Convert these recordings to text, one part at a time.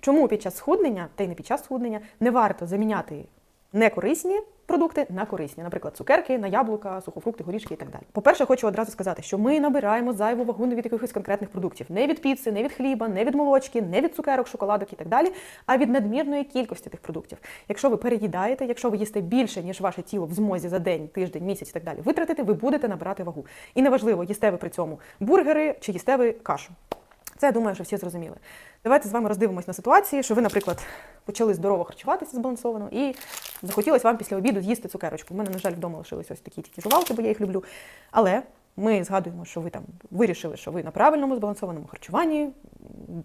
Чому під час схуднення, та й не під час схуднення, не варто заміняти некорисні продукти на корисні, наприклад, цукерки, на яблука, сухофрукти, горішки і так далі. По-перше, хочу одразу сказати, що ми набираємо зайву вагу не від якихось конкретних продуктів, не від піци, не від хліба, не від молочки, не від цукерок, шоколадок і так далі, а від надмірної кількості тих продуктів. Якщо ви переїдаєте, якщо ви їсте більше, ніж ваше тіло в змозі за день, тиждень, місяць і так далі, витратити, ви будете набирати вагу. І неважливо, їсте ви при цьому бургери чи їсте ви кашу. Це я думаю, що всі зрозуміли. Давайте з вами роздивимось на ситуації, що ви, наприклад, почали здорово харчуватися збалансовано і захотілося вам після обіду з'їсти цукерочку. У мене, на жаль, вдома лишились ось такі тільки жувалки, бо я їх люблю. Але ми згадуємо, що ви там вирішили, що ви на правильному збалансованому харчуванні,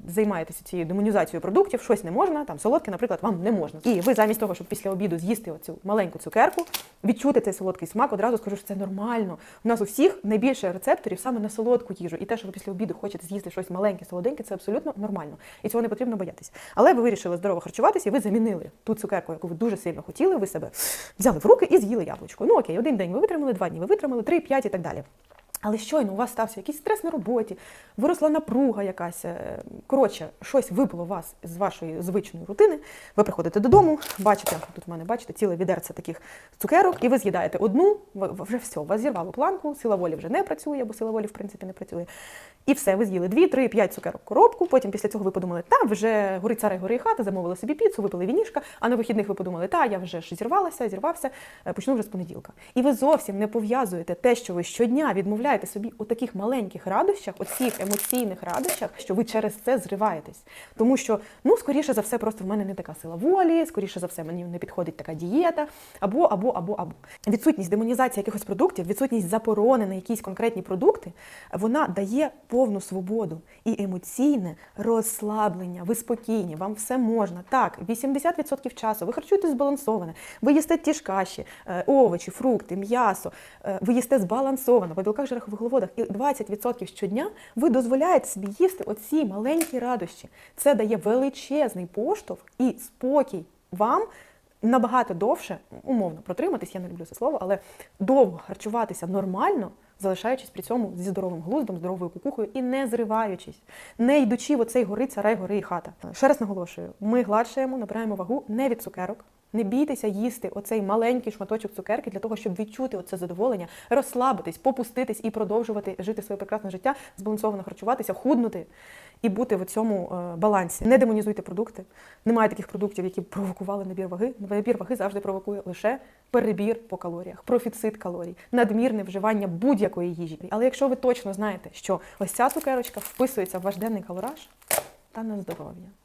займаєтеся цією демонізацією продуктів, щось не можна, там солодке, наприклад, вам не можна. І ви замість того, щоб після обіду з'їсти оцю маленьку цукерку, відчути цей солодкий смак, одразу скажу, що це нормально. У нас у всіх найбільше рецепторів саме на солодку їжу. І те, що ви після обіду хочете з'їсти щось маленьке, солоденьке, це абсолютно нормально. І цього не потрібно боятися. Але ви вирішили здорово харчуватися, і ви замінили ту цукерку, яку ви дуже сильно хотіли, ви себе взяли в руки і з'їли яблучко. Ну окей, один день ви витримали, два дні ви витримали, три, п'ять і так далі. Але щойно у вас стався якийсь стрес на роботі, виросла напруга якась. е, Коротше, щось вибило вас з вашої звичної рутини. Ви приходите додому, бачите, тут в мене бачите, ціле відерце таких цукерок, і ви з'їдаєте одну, вже все, у вас зірвало планку, сила волі вже не працює, бо сила волі, в принципі, не працює. І все, ви з'їли дві, три, п'ять цукерок коробку. Потім після цього ви подумали, та вже горить царай гори хата, замовили собі піцу, випили вінішка, а на вихідних ви подумали, та я вже ж зірвалася, зірвався, е, почну вже з понеділка. І ви зовсім не пов'язуєте те, що ви щодня відмовляєте собі у таких маленьких радощах, оцих емоційних радощах, що ви через це зриваєтесь. Тому що, ну, скоріше за все, просто в мене не така сила волі, скоріше за все, мені не підходить така дієта, або, або, або, або. Відсутність демонізації якихось продуктів, відсутність заборони на якісь конкретні продукти, вона дає повну свободу і емоційне розслаблення. Ви спокійні, вам все можна. Так, 80% часу ви харчуєте збалансоване, ви їсте ті ж каші, е, овочі, фрукти, м'ясо, е, ви їсте збалансовано по білках, жирах, вуглеводах, і 20% щодня ви дозволяєте собі їсти оці маленькі радощі. Це дає величезний поштовх і спокій вам набагато довше, умовно протриматись, я не люблю це слово, але довго харчуватися нормально, залишаючись при цьому зі здоровим глуздом, здоровою кукухою і не зриваючись, не йдучи в оцей гори царай, гори і хата. Ще раз наголошую: ми гладшаємо, набираємо вагу не від цукерок. Не бійтеся їсти оцей маленький шматочок цукерки для того, щоб відчути оце задоволення, розслабитись, попуститись і продовжувати жити своє прекрасне життя, збалансовано харчуватися, худнути і бути в цьому е, балансі. Не демонізуйте продукти. Немає таких продуктів, які провокували набір ваги. Набір ваги завжди провокує лише перебір по калоріях, профіцит калорій, надмірне вживання будь-якої їжі. Але якщо ви точно знаєте, що ось ця цукерочка вписується в ваш денний калораж, та на здоров'я.